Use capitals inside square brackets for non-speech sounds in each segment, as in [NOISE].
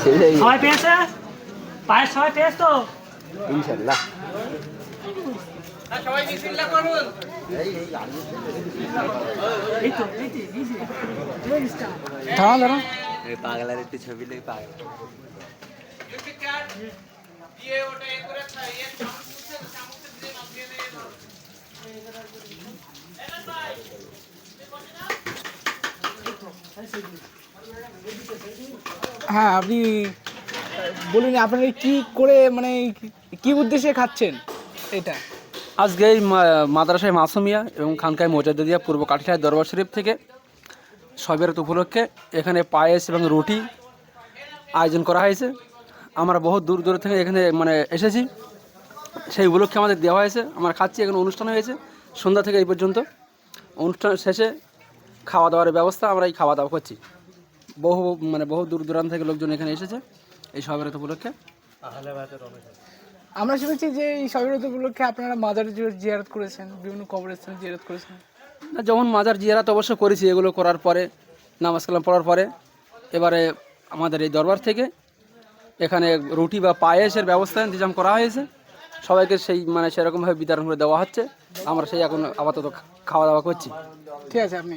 [LAUGHS] সবাই পেয়েছে? পায়ের সবাই পেয়েছ তো? ইনশাল্লাহ। পাগলার একটু ছবি নেই পাগলা। হ্যাঁ আপনি বলুন, আপনারা কি করে মানে কি- উদ্দেশ্যে খাচ্ছেন? এটা। আজকে এই মাদ্রাসায় মাসুমিয়া এবং খানকায় মোজাদ্দিয়া পূর্ব কাঠিয়ার দরবার শরীফ থেকে সবেরত উপলক্ষে এখানে পায়েস এবং রুটি আয়োজন করা হয়েছে। আমরা বহু দূর দূর থেকে এখানে মানে এসেছি। সেই উপলক্ষে আমাদের দেওয়া হয়েছে। আমরা খাচ্ছি, এখানে অনুষ্ঠান হয়েছে। সন্ধ্যা থেকে এই পর্যন্ত। অনুষ্ঠান শেষে খাওয়া দাওয়ার ব্যবস্থা আমরা এই খাওয়া দাওয়া করছি। বহু মানে বহু দূর দূরান্ত থেকে লোকজন এখানে এসেছে এই সবেরত উপলক্ষে। আমরা শুনেছি যে এই সবিরত উপলক্ষে আপনারা মাদার জিয়ারত করেছেন বিভিন্ন কবরস্থানে জিয়ারত করেছেন। না যেমন মাজার জিয়ারাত অবশ্য করেছি এগুলো করার পরে নামাজ কালাম পড়ার পরে এবারে আমাদের এই দরবার থেকে এখানে রুটি বা পায়েসের ব্যবস্থা ইন্তজাম করা হয়েছে। সবাইকে সেই মানে সেরকমভাবে বিতরণ করে দেওয়া হচ্ছে। আমরা সেই এখন আপাতত খাওয়া দাওয়া করছি। ঠিক আছে আপনি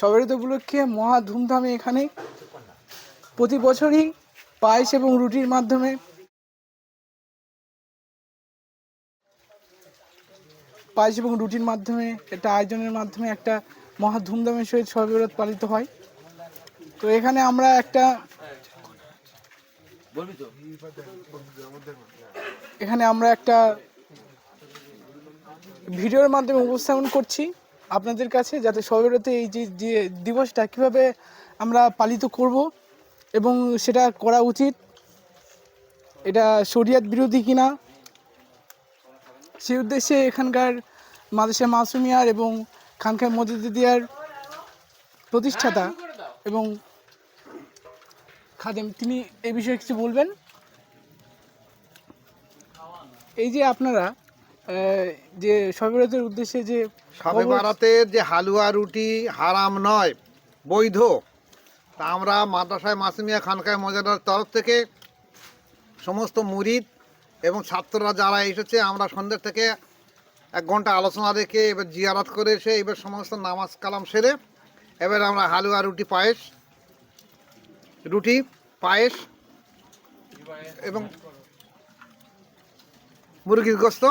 সবিরত উপলক্ষে মহা ধুমধামে এখানে প্রতি বছরই পায়েস এবং রুটির মাধ্যমে। পায়েস এবং রুটির মাধ্যমে, একটা আয়োজনের মাধ্যমে, একটা মহা ধুমধামের সহিত সবিরত পালিত হয়। তো এখানে আমরা একটা এখানে আমরা একটা ভিডিওর মাধ্যমে উপস্থাপন করছি। আপনাদের কাছে যাতে সবেরতে এই যে যে দিবসটা কীভাবে আমরা পালিত করব এবং সেটা করা উচিত, এটা শরিয়াত বিরোধী কিনা, সেই উদ্দেশ্যে এখানকার মাদেশা মাসুমিয়ার এবং খানখায় মজিদিয়ার প্রতিষ্ঠাতা এবং খাদেম, তিনি এই বিষয়ে কিছু বলবেন? এই যে আপনারা যে সবেরতের উদ্দেশ্যে যে সবে বারাতের যে হালুয়া রুটি হারাম নয় বৈধ। তা আমরা মাদ্রাসায় মাসুমিয়া খানকায় মজাদার তরফ থেকে সমস্ত মুরিদ এবং ছাত্ররা যারা এসেছে আমরা সন্ধ্যে থেকে এক ঘণ্টা আলোচনা রেখে এবার জিয়ারাত করে এসে এবার সমস্ত নামাজ কালাম সেরে এবার আমরা হালুয়া রুটি পায়েস রুটি পায়েস এবং মুরগির গোস্ত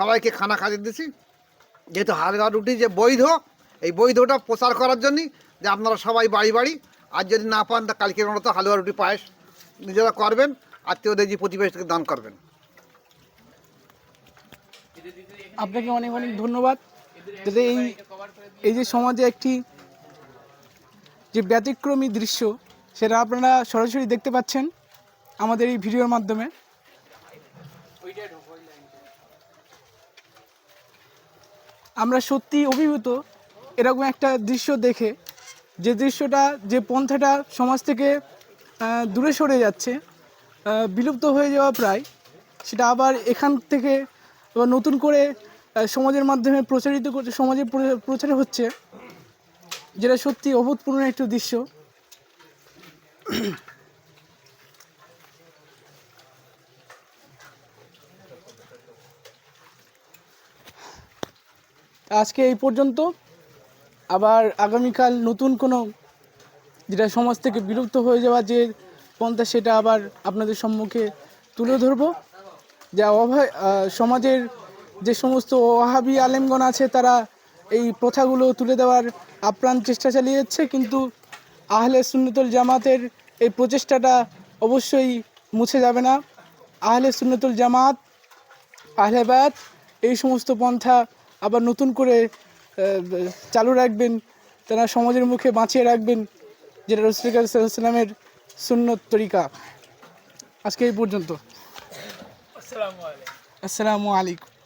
সবাইকে খানা খাইয়ে দিছি। যেহেতু হালুয়া রুটি যে বৈধ, এই বৈধটা প্রচার করার জন্যই যে আপনারা সবাই বাড়ি বাড়ি, আর যদি না পান, তা কালকে মতো হালুয়া রুটি পায়েস নিজেরা করবেন, আত্মীয়দের যে প্রতিবেশীকে দান করবেন। আপনাকে অনেক অনেক ধন্যবাদ। যাতে এই এই যে সমাজে একটি যে ব্যতিক্রমী দৃশ্য, সেটা আপনারা সরাসরি দেখতে পাচ্ছেন আমাদের এই ভিডিওর মাধ্যমে। আমরা সত্যি অভিভূত, এরকম একটা দৃশ্য দেখে, যে দৃশ্যটা, যে পন্থাটা সমাজ থেকে দূরে সরে যাচ্ছে বিলুপ্ত হয়ে যাওয়া প্রায়, সেটা আবার এখান থেকে নতুন করে সমাজের মাধ্যমে প্রচারিত করছে সমাজে প্রচার হচ্ছে, যেটা সত্যি অভূতপূর্ণ একটা দৃশ্য। আজকে এই পর্যন্ত। আবার আগামীকাল নতুন কোনো যেটা সমাজ থেকে বিলুপ্ত হয়ে যাওয়া যে পন্থা, সেটা আবার আপনাদের সম্মুখে তুলে ধরবো। যা অভয় সমাজের যে সমস্ত ওহাবি আলেমগণ আছে, তারা এই প্রথাগুলো তুলে দেওয়ার আপ্রাণ চেষ্টা চালিয়ে যাচ্ছে কিন্তু আহলে সুন্নতুল জামাতের এই প্রচেষ্টাটা অবশ্যই মুছে যাবে না। আহলে সুন্নতুল জামাত আহলেবাদ এই সমস্ত পন্থা আবার নতুন করে চালু রাখবেন তারা সমাজের মুখে বাঁচিয়ে রাখবেন যেটা রসুল সাল্লামের সুন্নত তরিকা। আজকে এই পর্যন্ত। আসসালামু আলাইকুম।